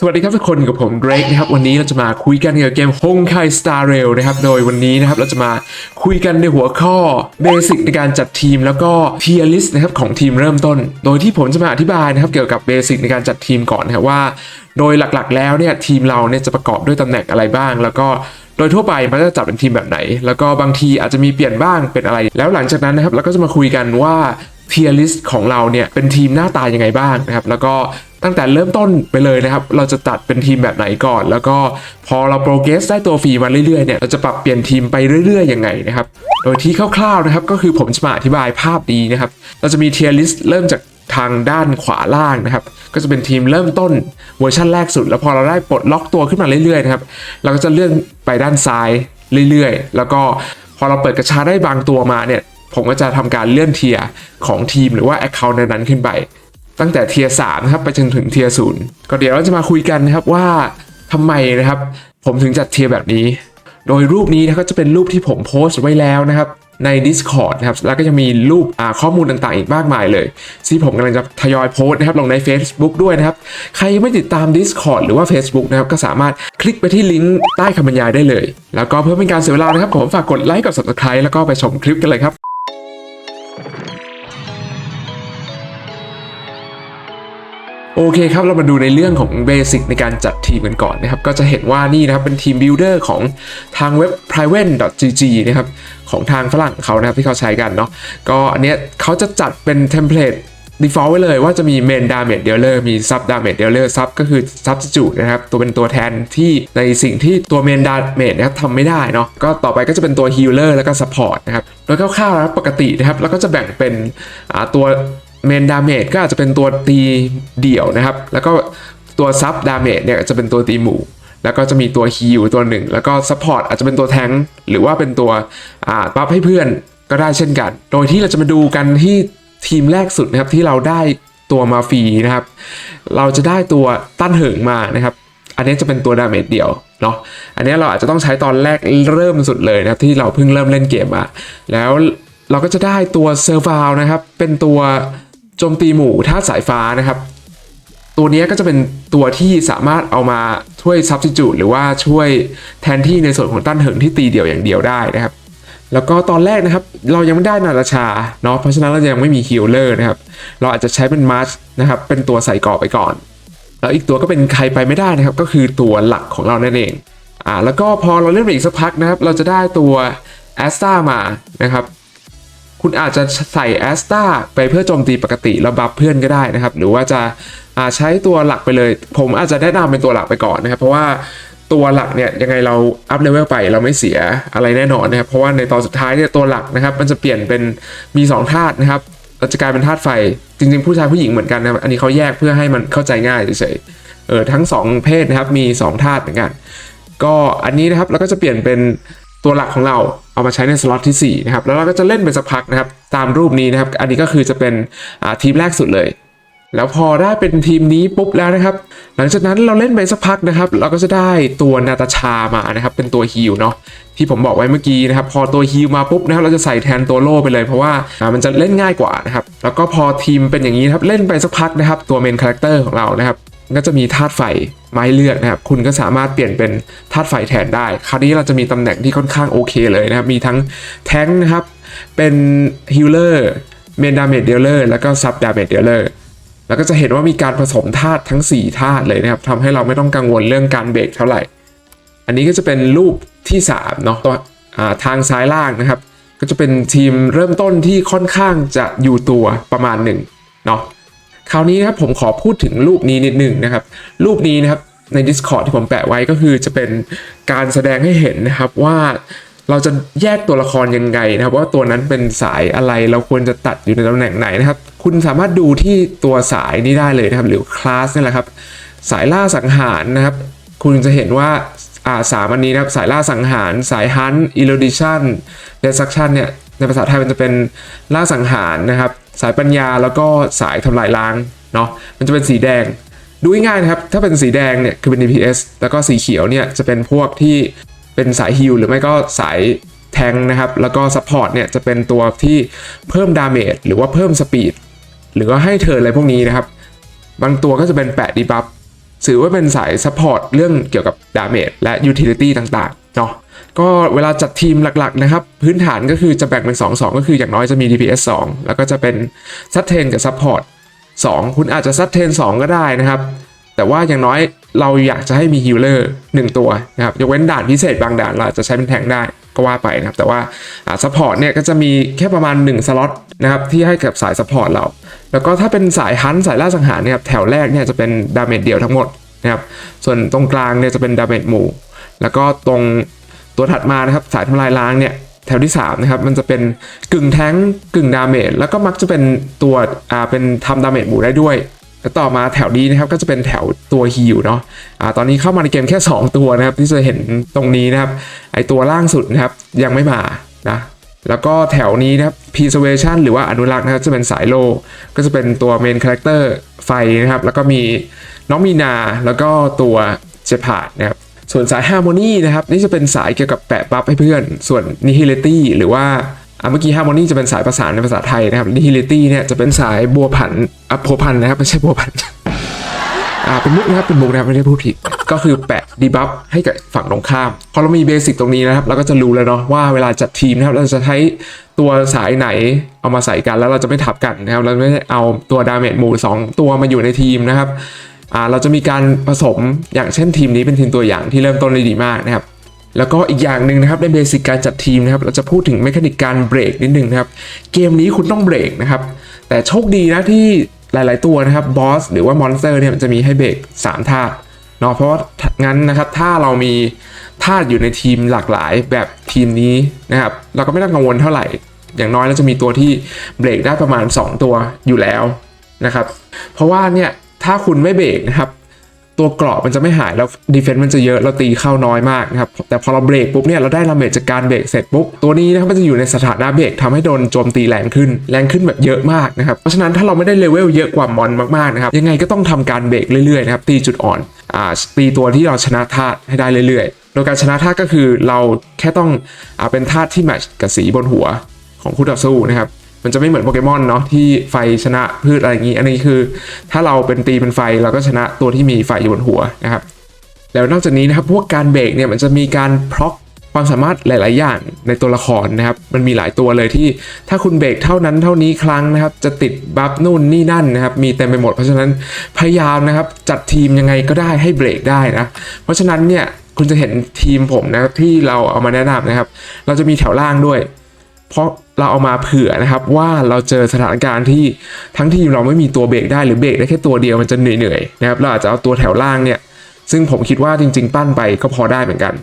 สวัสดีครับทุกคนกับผมเดรกนะครับวันนี้เราจะมาคุยกันเกี่ยวกับเกม Honkai Star Rail นะครับโดยวันนี้นะครับเราจะมาคุยกันในหัวข้อเบสิกในการจัดทีมแล้วก็ tier list นะครับของทีมเริ่มต้น โดยที่ผมจะมาอธิบายนะครับเกี่ยวกับเบสิกในการจัดทีมก่อนนะครับว่า โดยหลักๆ แล้วเนี่ยทีมเราเนี่ยจะประกอบด้วยตำแหน่งอะไรบ้าง แล้วก็โดยทั่วไปมันจะจัดเป็นทีมแบบไหน แล้วก็บางทีอาจจะมีเปลี่ยนบ้างเป็นอะไร แล้วหลังจากนั้นนะครับเราก็จะมาคุยกันว่าเทียร์ลิสต์ของเราเนี่ยเป็นทีมหน้าตายังไงบ้างนะครับแล้วก็ ตั้งแต่เริ่มต้นไปเลยนะครับ เราจะตัดเป็นทีมแบบไหนก่อน แล้วก็พอเราโปรเกรสได้ตัวฟรีมาเรื่อยๆเนี่ยเราจะปรับเปลี่ยนทีมไปเรื่อยๆยังไงนะครับ โดยที่คร่าวๆนะครับก็คือผมจะมาอธิบายภาพดีนะครับ เราจะมีเทียร์ลิสต์เริ่มจากทางด้านขวาล่างนะครับ ก็จะเป็นทีมเริ่มต้นเวอร์ชันแรกสุด แล้วพอเราได้ปลดล็อกตัวขึ้นมาเรื่อยๆนะครับเราก็จะเลื่อนไปด้านซ้ายเรื่อยๆ แล้วก็พอเราเปิดกระชาได้บางตัวมาเนี่ยผมก็จะทำการเลื่อนเทียร์ของทีมหรือว่า Account นั้นๆขึ้นไป ตั้งแต่เทียร์สามนะครับไปจนถึงเทียร์ศูนย์ก็เดี๋ยวเราจะมาคุยกันนะครับว่าทำไมนะครับ ผมถึงจัดเทียร์แบบนี้ โดยรูปนี้นะก็จะเป็นรูปที่ผมโพสต์ไว้แล้วนะครับใน Discord นะครับแล้วก็ยังมีรูปข้อมูลต่างๆ อีกมากมายเลยที่ผมกำลังจะทยอยโพสต์นะครับลงใน Facebook ด้วยนะครับ ใครไม่ติดตาม Discord หรือว่า Facebook นะครับก็สามารถคลิกไปที่ลิงก์ใต้คำบรรยายได้เลย แล้วก็เพื่อเป็นการเสียเวลานะครับผมฝากกดไลค์กด Subscribe แล้วก็ไปชมคลิปกันเลยครับ โอเคครับ เรามาดูในเรื่องของเบสิกในการจัดทีมกันก่อนนะครับ ก็จะเห็นว่านี่นะครับ เป็นทีมบิลดเออร์ของทางเว็บ private.gg นะครับ ของทางฝรั่งเขานะครับ ที่เขาใช้กันเนาะก็อันเนี้ยเขาจะจัดเป็นเทมเพลต default ไว้เลยว่าจะมี main damage dealer มี sub damage dealer sub ก็คือ substitute นะครับ ตัวเป็นตัวแทนที่ในสิ่งที่ตัว main damage นะครับทำไม่ได้เนาะก็ต่อไปก็จะเป็นตัว healer แล้วก็ support นะครับ โดยคร่าวๆแล้วปกตินะครับ แล้วก็จะแบ่งเป็นตัว เมนดาเมจก็อาจจะเป็นตัวตีเดี่ยวนะครับ แล้วก็ตัวซับดาเมจเนี่ยจะเป็นตัวตีหมู่ แล้วก็จะมีตัวฮีลตัวหนึ่ง แล้วก็ซัพพอร์ตอาจจะเป็นตัวแทงหรือว่าเป็นตัวอ่าบัฟให้เพื่อนก็ได้เช่นกัน โดยที่เราจะมาดูกันที่ทีมแรกสุดนะครับที่เราได้ตัวมาฟรีนะครับ เราจะได้ตัวต้านเหิงมานะครับ อันนี้จะเป็นตัวดาเมจเดี่ยวเนาะ อันนี้เราอาจจะต้องใช้ตอนแรกเริ่มสุดเลยนะครับที่เราเพิ่งเริ่มเล่นเกมมา แล้วเราก็จะได้ตัวเซอร์ฟาวนะครับ เป็นตัว โจมตีหมู่ธาตุสายฟ้านะครับ ตัวนี้ก็จะเป็นตัวที่สามารถเอามาช่วย substitute หรือว่าช่วยแทนที่ในส่วนของต้านเหิงที่ตีเดี่ยวอย่างเดียวได้นะครับ แล้วก็ตอนแรกนะครับ เรายังไม่ได้นาราชาเนาะเพราะฉะนั้นเรายังไม่มีฮิลเลอร์นะครับ เราอาจจะใช้เป็นมาร์ชนะครับ เป็นตัวใส่กราะไปก่อน แล้วอีกตัวก็เป็นใครไปไม่ได้นะครับ ก็คือตัวหลักของเรานั่นเองอ่าแล้วก็พอเราเล่นไปอีกสักพักนะครับ เราจะได้ตัวแอสตามานะครับ คุณอาจจะใส่แอสตาไปเพื่อโจมตีปกติแล้วบัฟเพื่อนก็ได้นะครับ หรือว่าจะาใช้ตัวหลักไปเลย ผมอาจจะแนะนำเป็นตัวหลักไปก่อนนะครับ เพราะว่าตัวหลักเนี่ยยังไงเราอัพเลเวลไปเราไม่เสียอะไรแน่นอนนะครับ เพราะว่าในตอนสุดท้ายเนี่ยตัวหลักนะครับ มันจะเปลี่ยนเป็นมีสองธาตุนะครับเราจะกลายเป็นธาตุไฟ จริง ๆ ผู้ชายผู้หญิงเหมือนกันนะอันนี้เขาแยกเพื่อให้มันเข้าใจง่ายเฉยๆเออทั้งสองเพศนะครับมีสองธาตุเหมือนกัน ก็อันนี้นะครับเราก็จะเปลี่ยนเป็น ตัวหลักของเราเอามาใช้ในสล็อตที่4นะครับแล้วเราก็จะเล่นไปสักพักนะครับตามรูปนี้นะครับ อันนี้ก็คือจะเป็นทีมแรกสุดเลย แล้วพอได้เป็นทีมนี้ปุ๊บแล้วนะครับ หลังจากนั้นเราเล่นไปสักพักนะครับ เราก็จะได้ตัวนาตาชามานะครับ เป็นตัวฮิลเนาะที่ผมบอกไว้เมื่อกี้นะครับ พอตัวฮิลมาปุ๊บนะครับเราจะใส่แทนตัวโล่ไปเลยเพราะว่ามันจะเล่นง่ายกว่านะครับแล้วก็พอทีมเป็นอย่างนี้ครับเล่นไปสักพักนะครับ ตัวเมนคาแรคเตอร์ของเรานะครับ ก็จะมีธาตุไฟไม้เลือดนะครับ คุณก็สามารถเปลี่ยนเป็นธาตุไฟแทนได้ คราวนี้เราจะมีตำแหน่งที่ค่อนข้างโอเคเลยนะครับ มีทั้งแท้งนะครับ เป็นฮิลเลอร์เมนดาเมจเดลเลอร์แล้วก็ซับดาเมจเดลเลอร์แล้วก็จะเห็นว่ามีการผสมธาตุทั้ง 4 ธาตุเลยนะครับทำให้เราไม่ต้องกังวลเรื่องการเบรกเท่าไหร่ อันนี้ก็จะเป็นรูปที่3เนาะตัวทางซ้ายล่างนะครับ ก็จะเป็นทีมเริ่มต้นที่ค่อนข้างจะอยู่ตัวประมาณหนึ่งเนาะ คราวนี้นะครับผมขอพูดถึงรูปนี้นิดหนึ่งนะครับ รูปนี้นะครับใน Discord ที่ผมแปะไว้ก็คือจะเป็นการแสดงให้เห็นนะครับว่าเราจะแยกตัวละครยังไงนะครับ ว่าตัวนั้นเป็นสายอะไรเราควรจะตัดอยู่ในตำแหน่งไหนนะครับ คุณสามารถดูที่ตัวสายนี้ได้เลยนะครับ หรือคลาสนี่แหละครับ สายล่าสังหารนะครับ คุณจะเห็นว่าอ่าสามอันนี้นะครับ สายล่าสังหาร สายฮันต์อิโลดิชันเดซักชันเนี่ยในภาษาไทยมันจะเป็นล่าสังหารนะครับ สายปัญญาแล้วก็สายทำลายล้างเนาะมันจะเป็นสีแดงดูง่ายๆนะครับ ถ้าเป็นสีแดงเนี่ยคือเป็น DPS แล้วก็สีเขียวเนี่ยจะเป็นพวกที่เป็นสายฮิลหรือไม่ก็สายแทงนะครับ แล้วก็ซัพพอร์ตเนี่ยจะเป็นตัวที่เพิ่มดาเมจหรือว่าเพิ่มสปีดหรือว่าให้เทิร์นอะไรพวกนี้นะครับ บางตัวก็จะเป็นแปะดีบัฟถือว่าเป็นสายซัพพอร์ตเรื่องเกี่ยวกับดาเมจและยูทิลิตี้ต่างๆเนาะ ก็เวลาจัดทีมหลักๆนะครับ พื้นฐานก็คือจะแบ่งเป็น 2 2 ก็คืออย่างน้อยจะมี DPS 2 แล้วก็จะเป็นซั t เทนกับซัพพอร์ต2คุณอาจจะซั t เทน2 ก็ได้นะครับ แต่ว่าอย่างน้อยเราอยากจะให้มีฮิลเลอร์1ตัวนะครับยกเว้นด่านพิเศษบางด่านเราจะใช้เป็นแทงได้ก็ว่าไปนะครับ แต่ว่าซัพพอร์ตเนี่ยก็จะมีแค่ประมาณ 1 สล็อตนะครับที่ให้กับสายซัพพอร์ตเรา แล้วก็ถ้าเป็นสายฮันต์สายล่าสังหารเนี่ยครับแถวแรกเนี่ยจะเป็นดาเมจเดียวทั้งหมดนะครับส่วนตรงกลางเนี่ยจะเป็นดาเมจหมู่ แล้วก็ตรง ตัวถัดมานะครับสายทำลายล้างเนี่ยแถวที่3นะครับมันจะเป็นกึ่งแท้งกึ่งดาเมจแล้วก็มักจะเป็นตัวอ่าเป็นทำดาเมจหมู่ได้ด้วยแล้วต่อมาแถวนี้นะครับก็จะเป็นแถวตัวฮิลเนาะอ่าตอนนี้เข้ามาในเกมแค่ 2 ตัวนะครับที่จะเห็นตรงนี้นะครับไอตัวล่างสุดนะครับยังไม่มานะแล้วก็แถวนี้นะครับ preservation หรือว่าอนุรักษ์นะครับจะเป็นสายโล ก็จะเป็นตัว main character ไฟนะครับแล้วก็มีน้องมีนาแล้วก็ตัวเจพาดนะครับ ส่วนสาย harmony นะครับนี่จะเป็นสายเกี่ยวกับแปะบัฟให้เพื่อน ส่วน nihility หรือว่าเมื่อกี้ harmony จะเป็นสายประสานในภาษาไทยนะครับ nihility เนี่ยจะเป็นสายบัวผันอะโพพันนะครับไม่ใช่บัวผันอ่าเป็นมุกนะครับเป็นมุกนะครับไม่ได้พูดผิด ก็คือแปะดีบัฟให้กับฝั่งตรงข้ามพอเรามีเบสิกตรงนี้นะครับเราก็จะรู้แล้วเนาะว่าเวลาจัดทีมนะครับเราจะใช้ตัวสายไหนเอามาใส่กันแล้วเราจะไม่ทับกันนะครับเราไม่เอาตัวดาเมจหมู่สองตัวมาอยู่ในทีมนะครับ เราจะมีการผสมอย่างเช่นทีมนี้เป็นทีมตัวอย่างที่เริ่มต้นได้ดีมากนะครับแล้วก็อีกอย่างหนึ่งนะครับในเบสิกการจัดทีมนะครับเราจะพูดถึงเมคานิกการเบรกนิดนึงนะครับเกมนี้คุณต้องเบรกนะครับแต่โชคดีนะที่หลาย ๆตัวนะครับบอสหรือว่ามอนสเตอร์เนี่ยมันจะมีให้เบรก3ท่าเนาะเพราะงั้นนะครับถ้าเรามีท่าอยู่ในทีมหลากหลายแบบทีมนี้นะครับเราก็ไม่ต้องกังวลเท่าไหร่ อย่างน้อยเราจะมีตัวที่เบรกได้ประมาณ 2 ตัวอยู่แล้วนะครับเพราะว่าเนี่ย ถ้าคุณไม่เบรกนะครับ ตัวเกราะมันจะไม่หายแล้วดีเฟนต์มันจะเยอะเราตีเข้าน้อยมากนะครับ แต่พอเราเบรกปุ๊บเนี่ยเราได้ดาเมจจากการเบรกเสร็จปุ๊บตัวนี้นะครับมันจะอยู่ในสถานะเบรกทำให้โดนโจมตีแรงขึ้น แรงขึ้นแบบเยอะมากนะครับ เพราะฉะนั้นถ้าเราไม่ได้เลเวลเยอะกว่ามอนมากๆนะครับยังไงก็ต้องทำการเบรกเรื่อยๆนะครับตีจุดอ่อนอ่าตีตัวที่เราชนะธาตุให้ได้เรื่อยๆ โดยการชนะธาตุก็คือเราแค่ต้องอ่าเป็นธาตุที่แมทช์กับสีบนหัวของคู่ต่อสู้นะครับ มันจะไม่เหมือนโปเกมอนเนาะที่ไฟชนะพืชอะไรอย่างนี้ อันนี้คือถ้าเราเป็นตีเป็นไฟเราก็ชนะตัวที่มีไฟอยู่บนหัวนะครับ แล้วนอกจากนี้นะครับพวกการเบรกเนี่ยมันจะมีการพร็อกความสามารถหลาย ๆ อย่างในตัวละครนะครับ มันมีหลายตัวเลยที่ถ้าคุณเบรกเท่านั้นเท่านี้ครั้งนะครับ จะติดบัฟนู่นนี่นั่นนะครับ มีเต็มไปหมด เพราะฉะนั้นพยายามนะครับจัดทีมยังไงก็ได้ให้เบรกได้นะ เพราะฉะนั้นเนี่ยคุณจะเห็นทีมผมนะครับที่เราเอามาแนะนำนะครับ เราจะมีแถวล่างด้วย เพราะ เราเอามาเผื่อนะครับว่าเราเจอสถานการณ์ที่ทั้งทีมเราไม่มีตัวเบรกได้หรือเบรกได้แค่ตัวเดียวมันจะเหนื่อยๆนะครับเราอาจจะเอาตัวแถวล่างเนี่ยซึ่งผมคิดว่าจริง ๆ ปั้นไปก็พอได้เหมือนกัน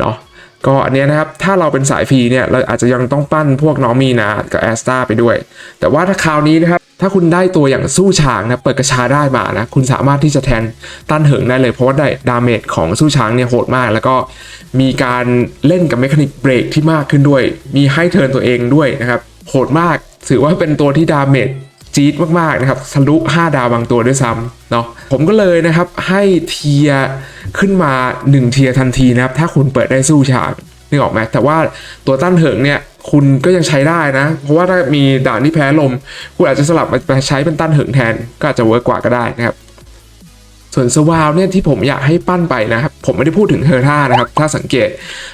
เนาะก็อันเนี้ยนะครับถ้าเราเป็นสายฟรีเนี่ยเราอาจจะยังต้องปั้นพวกน้องมีนากับแอสตาไปด้วย แต่ว่าถ้าคราวนี้นะครับ ถ้าคุณได้ตัวอย่างสู้ช้างนะเปิดกระชาได้มานะคุณสามารถที่จะแทนต้านเหิงได้เลย เพราะว่าได้ดาเมจของสู้ช้างเนี่ยโหดมาก แล้วก็มีการเล่นกับเมคานิกเบรกที่มากขึ้นด้วย มีให้เทิร์นตัวเองด้วยนะครับโหดมากถือว่าเป็นตัวที่ดาเมจจี๊ดมากๆนะครับทะลุ 5 ดาวบางตัวด้วยซ้ำเนาะผมก็เลยนะครับให้เทียขึ้นมา 1 เทียทันทีนะครับ ถ้าคุณเปิดได้สู้ฉากนึกออกไหมแต่ว่าตัวต้านเหิงเนี่ย คุณก็ยังใช้ได้นะ เพราะว่าถ้ามีด่านที่แพ้ลม คุณอาจจะสลับมาใช้เป็นต้านเหิงแทน ก็อาจจะเวิร์กกว่าก็ได้นะครับ ส่วนสวาวเนี่ยที่ผมอยากให้ปั้นไปนะครับ ผมไม่ได้พูดถึงเฮอร์ท่านะครับ ถ้าสังเกต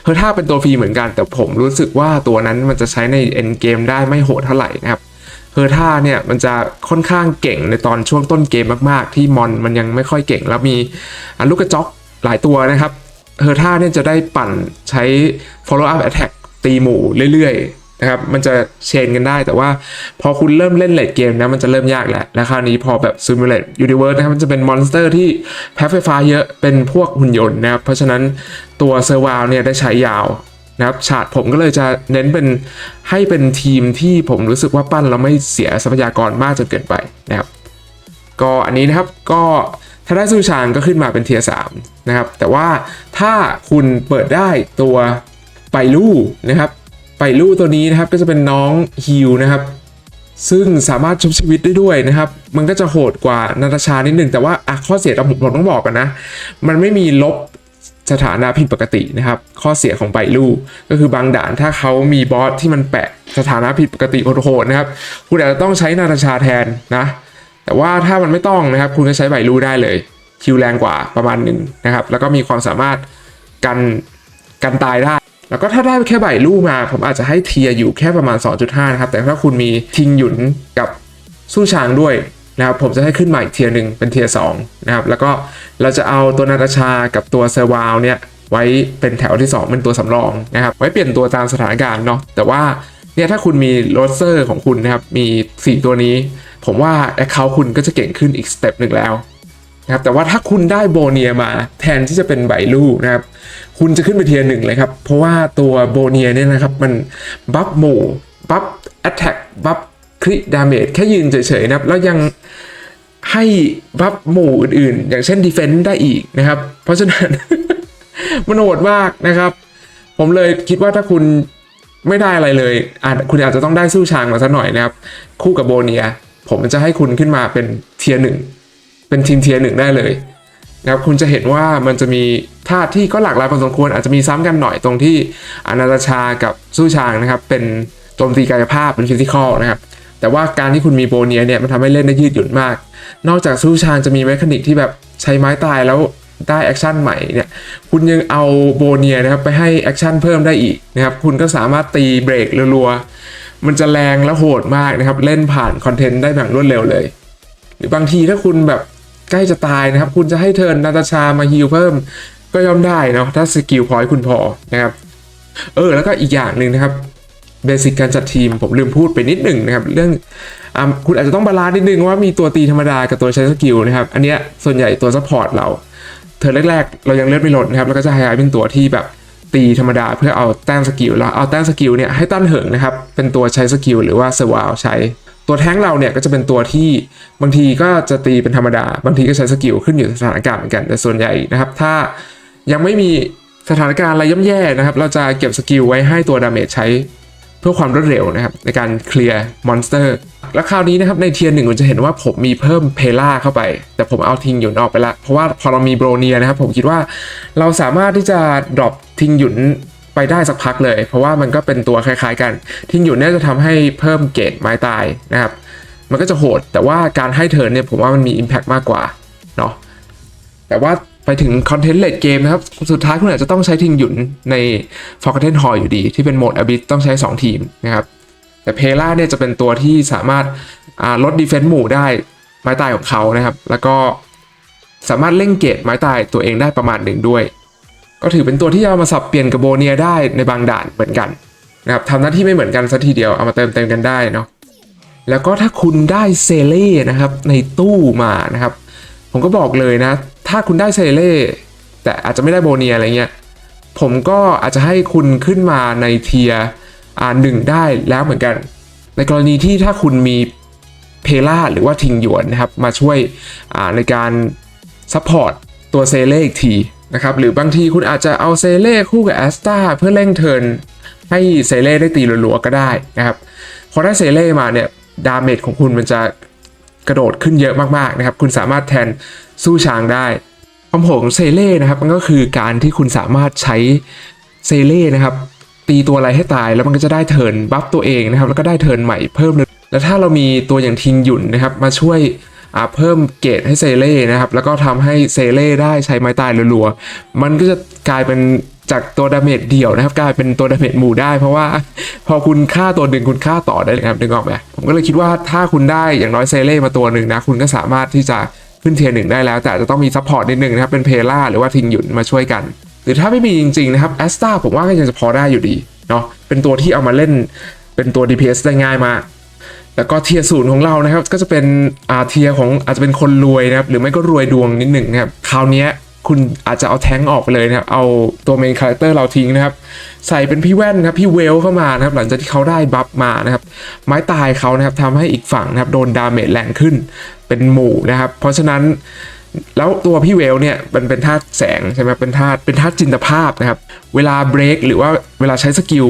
เฮอร์ท่าเป็นตัวฟรีเหมือนกัน แต่ผมรู้สึกว่าตัวนั้นมันจะใช้ในเอ็นเกมได้ไม่โหดเท่าไหร่นะครับเฮอร์ท่าเนี่ยมันจะค่อนข้างเก่งในตอนช่วงต้นเกมมาก ๆ ที่มอนมันยังไม่ค่อยเก่ง แล้วมีลูกกระจอกหลายตัวนะครับเฮอร์ท่าเนี่ยจะได้ปั่นใช้ follow up attack ตีหมู่เรื่อยๆนะครับมันจะเชนกันได้ แต่ว่าพอคุณเริ่มเล่นเลดเกมนะมันจะเริ่มยากแหละแล้วคราวนี้พอแบบ simulate universe นะครับมันจะเป็นมอนสเตอร์ที่แพ้ไฟฟ้าเยอะเป็นพวกหุ่นยนต์นะครับเพราะฉะนั้นตัวเซอร์วาวเนี่ยได้ใช้ยาวนะครับฉาดผมก็เลยจะเน้นเป็นให้เป็นทีมที่ผมรู้สึกว่าปั้นแล้วไม่เสียทรัพยากรมากจนเกินไปนะครับก็อันนี้นะครับก็ถ้าได้สู้ชางก็ขึ้นมาเป็นเทียร์สามนะครับแต่ว่าถ้าคุณเปิดได้ตัว ไปลู่นะครับ ไปลู่ตัวนี้นะครับก็จะเป็นน้องฮิวนะครับ ซึ่งสามารถชุบชีวิตได้ด้วยนะครับ มันก็จะโหดกว่านาตาชานิดหนึ่งแต่ว่าอะข้อเสียผมผมต้องบอกกันนะ มันไม่มีลบสถานะผิดปกตินะครับ ข้อเสียของไปลู่ก็คือบางด่านถ้าเขามีบอสที่มันแปะสถานะผิดปกติโหดๆนะครับ คุณอาจจะต้องใช้นาตาชาแทนนะ แต่ว่าถ้ามันไม่ต้องนะครับ คุณก็ใช้ใบลู่ได้เลยคิวแรงกว่าประมาณหนึ่งนะครับ แล้วก็มีความสามารถกันกันตายได้ แล้วก็ถ้าได้แค่ใบลู่มา ผมอาจจะให้เทียอยู่แค่ประมาณ 2.5 นะครับ แต่ถ้าคุณมีทิงหยุนกับสู้ช้างด้วยนะครับผมจะให้ขึ้นมาอีกเทียหนึ่งเป็นเทียสองนะครับแล้วก็เราจะเอาตัวนาตาชากับตัวเซอร์วาวเนี่ยไว้เป็นแถวที่ 2 เป็นตัวสำรองนะครับไว้เปลี่ยนตัวตามสถานการณ์เนาะแต่ว่าเนี่ยถ้าคุณมีโรสเซอร์ของคุณนะครับมี 4 ตัวนี้ ผมว่าแอคเคาท์คุณก็จะเก่งขึ้นอีกสเต็ปหนึ่งแล้ว นะครับแต่ว่าถ้าคุณได้โบเนียมาแทนที่จะเป็นไบลูนะครับคุณจะขึ้นไปเทียร์หนึ่งเลยครับ เพราะว่าตัวโบเนียเนี่ยนะครับมันบัฟหมู่บัฟแอตแทกบัฟคริดาเมจแค่ยืนเฉยๆนะครับ แล้วยังให้บัฟหมู่อื่นๆ อย่างเช่นดีเฟน s ์ได้อีกนะครับ เพราะฉะนั้น มันโหดมากนะครับ ผมเลยคิดว่าถ้าคุณไม่ได้อะไรเลยอาจคุณอาจจะต้องได้สู้ชางมาสักหน่อยนะครับ คู่กับโบเนีย ผมจะให้คุณขึ้นมาเป็นเทียร์หนึ่ง เป็นทีมเทียร์หนึ่งได้เลยนะครับคุณจะเห็นว่ามันจะมีท่าที่ก็หลากหลายพอสมควรอาจจะมีซ้ำกันหน่อยตรงที่อนาตาชากับสู้ชางนะครับ เป็นโจมตีกายภาพเป็นฟิสิกอลนะครับ แต่ว่าการที่คุณมีโบเนียเนี่ยมันทำให้เล่นได้ยืดหยุ่นมาก นอกจากสู้ชางจะมีเมคานิกที่แบบใช้ไม้ตายแล้วได้แอคชั่นใหม่เนี่ยคุณยังเอาโบเนียนะครับไปให้แอคชั่นเพิ่มได้อีกนะครับคุณก็สามารถตีเบรกรัวๆมันจะแรงและโหดมากนะครับ เล่นผ่านคอนเทนต์ได้แบบรวดเร็วเลย หรือบางทีถ้าคุณแบบ ใกล้จะตายนะครับ คุณจะให้เทิร์นนาตาชามาฮิลเพิ่ม ก็ย่อมได้เนาะถ้าสกิลพอยต์คุณพอนะครับ เออ แล้วก็อีกอย่างหนึ่งนะครับเบสิกการจัดทีมผมลืมพูดไปนิดหนึ่งนะครับ เรื่องอคุณอาจจะต้องบาลานซ์นิดนึงว่ามีตัวตีธรรมดากับตัวใช้สกิลนะครับ อันเนี้ยส่วนใหญ่ตัวซัพพอร์ตเราเทินแรกๆ เรายังเลือดไม่ลดนะครับ แล้วก็จะไฮไลท์เป็นตัวที่แบบตีธรรมดาเพื่อเอาแต้มสกิลแล้วเอาแต้มสกิลเนี่ยให้ตั้นเหิงนะครับ เป็นตัวใช้สกิลหรือว่าเซอร์วาวใช้ ตัวแท้งเราเนี่ยก็จะเป็นตัวที่บางทีก็จะตีเป็นธรรมดา บางทีก็ใช้สกิลขึ้นอยู่สถานการณ์เหมือนกันแต่ส่วนใหญ่นะครับ ถ้ายังไม่มีสถานการณ์อะไรย่ำแย่นะครับ เราจะเก็บสกิลไว้ให้ตัวดาเมจใช้เพื่อความรวดเร็วนะครับ ในการเคลียร์มอนสเตอร์แล้วคราวนี้นะครับในเทียร์หนึ่งคุณจะเห็นว่าผมมีเพิ่มเพล่าเข้าไป แต่ผมเอาทิงหยุนออกไปละเพราะว่าพอเรามีโบรเนียนะครับ ผมคิดว่าเราสามารถที่จะดรอปทิงหยุน ไปได้สักพักเลย เพราะว่ามันก็เป็นตัวคล้ายๆกัน ทิงหยุนเนี่ยจะทำให้เพิ่มเกรดไม้ตายนะครับ มันก็จะโหด แต่ว่าการให้เทิร์นเนี่ยผมว่ามันมี Impact มากกว่าเนาะแต่ว่าไปถึงคอนเทนต์เลดเกมนะครับ สุดท้ายคุณอาจจะต้องใช้ทิงหยุนใน Forgotten Hall อยู่ดี ที่เป็นโหมด Abyss ต้องใช้ 2 ทีมนะครับ แต่เพล่าเนี่ยจะเป็นตัวที่สามารถลดดีเฟนซ์หมู่ได้ไม้ตายของเขานะครับ แล้วก็สามารถเล่งเกตไม้ตายตัวเองได้ประมาณหนึ่งด้วย ก็ถือเป็นตัวที่เอามาสับเปลี่ยนกับโบเนียได้ในบางด่านเหมือนกันนะครับทำหน้าที่ไม่เหมือนกันสัทีเดียวเอามาเติมเต็มกันได้เนาะแล้วก็ถ้าคุณได้เซเล่นะครับในตู้มานะครับ ผมก็บอกเลยนะ ถ้าคุณได้เซเล่แต่อาจจะไม่ได้โบเนียอะไรเงี้ยผมก็อาจจะให้คุณขึ้นมาในเทียอ่าหนึ่งได้แล้วเหมือนกัน ในกรณีที่ถ้าคุณมีเพล่าหรือว่าทิงหยวนนะครับมาช่วยอ่าในการซัพพอร์ตตัวเซเล่อีกที นะครับหรือบางทีคุณอาจจะเอาเซเล่คู่กับแอสตาเพื่อเร่งเทิร์นให้เซเล่ได้ตีรัวๆก็ได้นะครับพอได้เซเล่มาเนี่ยดาเมจของคุณมันจะกระโดดขึ้นเยอะมากๆนะครับ คุณสามารถแทนสู้ช้างได้ความโหดของเซเล่นะครับ มันก็คือการที่คุณสามารถใช้เซเล่นะครับ ตีตัวอะไรให้ตายแล้วมันก็จะได้เทิร์นบัฟตัวเองนะครับ แล้วก็ได้เทิร์นใหม่เพิ่มเลยแล้วถ้าเรามีตัวอย่างทิงหยุ่นนะครับ มาช่วย เพิ่มเกรดให้เซเล่นะครับ แล้วก็ทำให้เซเล่ได้ใช้ไม้ตายรัวๆ มันก็จะกลายเป็นจากตัวดาเมจเดี่ยวนะครับ กลายเป็นตัวดาเมจหมู่ได้ เพราะว่าพอคุณฆ่าตัวหนึ่งคุณฆ่าต่อได้เลยครับนึกออกไหมผมก็เลยคิดว่าถ้าคุณได้อย่างน้อยเซเล่มาตัวหนึ่งนะคุณก็สามารถที่จะขึ้นเทียร์หนึ่งได้แล้ว แต่จจะต้องมีซัพพอร์ตนิดนึงนะครับเป็นเพล่าหรือว่าทิงหยุนมาช่วยกัน หรือถ้าไม่มีจริงๆนะครับแอสตาผมว่าก็ยังจะพอได้อยู่ดีเนาะเป็นตัวที่เอามาเล่นเป็นตัว DPS ได้ง่ายมาก แล้วก็เทียร์ศูนย์ของเรานะครับ ก็จะเป็นอาเทียของอาจจะเป็นคนรวยนะครับหรือไม่ก็รวยดวงนิดหนึ่งนะครับคราวนี้คุณอาจจะเอาแท้งออกไปเลยนะครับ เอาตัวเมนคาแรคเตอร์เราทิ้งนะครับ ใส่เป็นพี่แว่นนะครับพี่เวลเข้ามานะครับ หลังจากที่เขาได้บัฟมานะครับ ไม้ตายเขานะครับทำให้อีกฝั่งนะครับโดนดาเมจแรงขึ้นเป็นหมู่นะครับ เพราะฉะนั้นแล้วตัวพี่เวลเนี่ยมันเป็นธาตุแสงใช่ไหมเป็นธาตุเป็นธาตุจินตภาพนะครับ เวลาเบรกหรือว่าเวลาใช้สกิล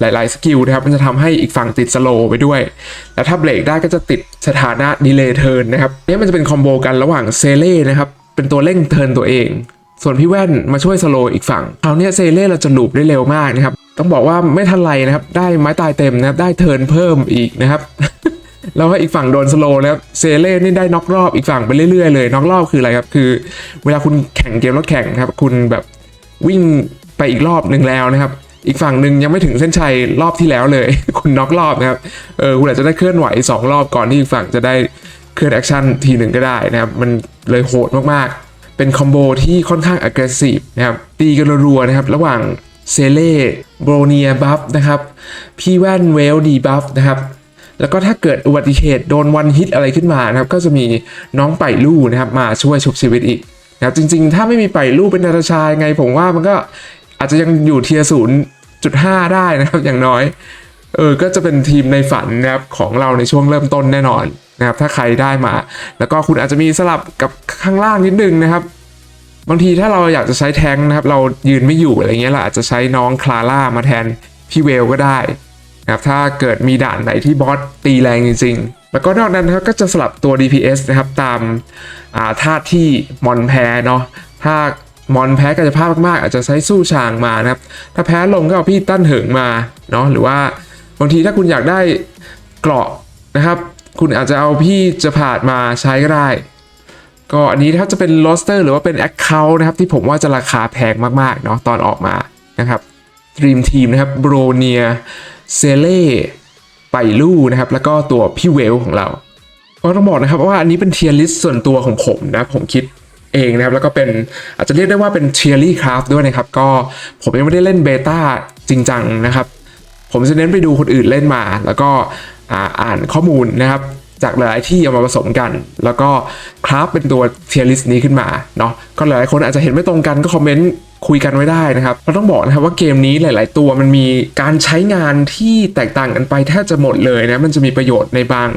หลายๆสกิลนะครับมันจะทำให้อีกฝั่งติดสโลไปด้วย แล้วถ้าเบรกได้ก็จะติดสถานะดีเลย์เทิร์นนะครับนี่มันจะเป็นคอมโบกันระหว่างเซเล่นะครับเป็นตัวเร่งเทิร์นตัวเอง ส่วนพี่แว่นมาช่วยสโลอีกฝั่งคราวนี้เซเล่เราจะหลูปได้เร็วมากนะครับต้องบอกว่าไม่ทันไรนะครับได้ไม้ตายเต็มนะครับได้เทิร์นเพิ่มอีกนะครับแล้วก็อีกฝั่งโดนสโลนะครับเซเล่นี่ได้น็อกรอบอีกฝั่งไปเรื่อยๆเลยน็อกรอบคืออะไรครับคือ เวลาคุณแข่งเกมรถแข่งครับคุณแบบวิ่งไปอีกรอบหนึ่งแล้วนะครับ อีกฝั่งหนึ่งยังไม่ถึงเส้นชัยรอบที่แล้วเลย คุณน็อกรอบนะครับเออคุณอาจจะได้เคลื่อนไหวสองรอบก่อนที่อีกฝั่งจะได้เคลื่อนแอคชั่นทีหนึ่งก็ได้นะครับ มันเลยโหดมากๆ เป็นคอมโบที่ค่อนข้าง aggressive นะครับตีกันรัวๆนะครับ ระหว่างเซเล่โบรเนียบัฟนะครับ พี่แว่นเวลดีบัฟนะครับแล้วก็ถ้าเกิดอุบัติเหตุโดนวันฮิตอะไรขึ้นมานะครับ ก็จะมีน้องไป่ลู่นะครับ มาช่วยชุบชีวิตอีกนะครับจริงๆ ถ้าไม่มีไป่ลู่เป็นนาตาชายไงผมว่ามันก็อาจจะยังอยู่เทียร์ศูนย์ จุดห้าได้นะครับอย่างน้อยเออก็จะเป็นทีมในฝันนะครับของเราในช่วงเริ่มต้นแน่นอนนะครับถ้าใครได้มา แล้วก็คุณอาจจะมีสลับกับข้างล่างนิดนึงนะครับ บางทีถ้าเราอยากจะใช้แทงนะครับ เรายืนไม่อยู่อะไรเงี้ยเราอาจจะใช้น้องคลาร่ามาแทนพี่เวลก็ได้นะครับถ้าเกิดมีด่านไหนที่บอสตีแรงจริง ๆ แล้วก็นอกนั้นนะครับก็จะสลับตัว DPS นะครับตามอ่าธาตุที่มอนแพ้เนาะถ้า มอนแพ้กายภาพมากๆ อาจจะใช้สู้ชางมานะครับ ถ้าแพ้ลงก็เอาพี่ตั้นเหิงมาเนาะหรือว่าบางทีถ้าคุณอยากได้เกราะนะครับ คุณอาจจะเอาพี่จะผ่านมาใช้ก็ได้ ก็อันนี้ถ้าจะเป็น r o สเตอร์หรือว่าเป็น Account นะครับ ที่ผมว่าจะราคาแพงมากๆเนาะตอนออกมานะครับ Dream Team นะครับโบรเนียเซเล่ไปลู่นะครับ แล้วก็ตัวพี่เวลของเรา ก็ต้องบอกนะครับว่าอันนี้เป็นเทียร์ลิสส่วนตัวของผมนะผมคิด เองนะครับแล้วก็เป็นอาจจะเรียกได้ว่าเป็นเชียรี่คราฟด้วยนะครับก็ผมยังไม่ได้เล่นเบต้าจริงจังนะครับผมจะเน้นไปดูคนอื่นเล่นมา แล้วก็อ่าอานข้อมูลนะครับจากหลายที่เอามาผสมกัน แล้วก็คราฟเป็นตัวเทียร์ลิสนี้ขึ้นมาเนาะก็หลายคนอาจจะเห็นไม่ตรงกันก็คอมเมนต์ คุยกันไว้ได้นะครับเราต้องบอกนะครับว่าเกมนี้หลาย ๆ ตัวมันมีการใช้งานที่แตกต่างกันไปแทบจะหมดเลยนะมันจะมีประโยชน์ในบาง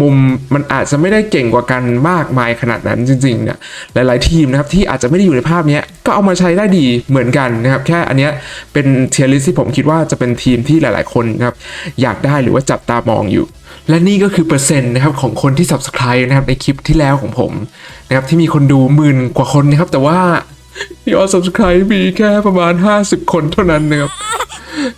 มุมมันอาจจะไม่ได้เก่งกว่ากันมากมายขนาดนั้นจริงๆเนี่ยหลาย ๆ ทีมนะครับที่อาจจะไม่ได้อยู่ในภาพนี้ก็เอามาใช้ได้ดีเหมือนกันนะครับแค่อันเนี้ยเป็นเทียร์ลิสที่ผมคิดว่าจะเป็นทีมที่หลาย ๆ คนนะครับอยากได้หรือว่าจับตามองอยู่และนี่ก็คือเปอร์เซ็นต์นะครับของคนที่ subscribe นะครับในคลิปที่แล้วของผมนะครับที่มีคนดูหมื่นกว่าคนนะครับแต่ว่า ยอด subscribe มีแค่ประมาณ 50 คนเท่านั้นนะครับ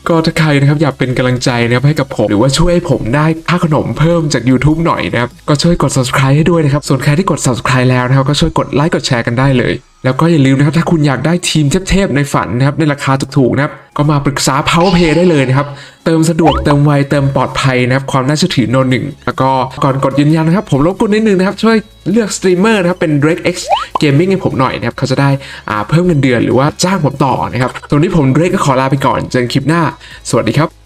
ก็ถ้าใครนะครับอยากเป็นกำลังใจนะครับให้กับผม หรือว่าช่วยผมได้ค่าขนมเพิ่มจาก YouTube หน่อยนะครับ ก็ช่วยกด subscribe ให้ด้วยนะครับ ส่วนใครที่กด subscribe แล้วนะครับ ก็ช่วยกดไลค์กดแชร์กันได้เลย แล้วก็อย่าลืมนะครับถ้าคุณอยากได้ทีมเทพๆในฝันนะครับในราคาถูกๆนะครับก็มาปรึกษา PowerPay ได้เลยนะครับ เติมสะดวกเติมไวเติมปลอดภัยนะครับความน่าเชื่อถือโนหนึ่งแล้วก็ก่อนกดยืนยันนะครับ ผมรบกวนนิดนึงนะครับ ช่วยเลือกสตรีมเมอร์นะครับเป็น Drake X Gaming ให้ผมหน่อยนะครับเขาจะได้อ่าเพิ่มเงินเดือนหรือว่าจ้างผมต่อนะครับตรงนี้ผม Drake ก็ขอลาไปก่อนเจอกันคลิปหน้า สวัสดีครับ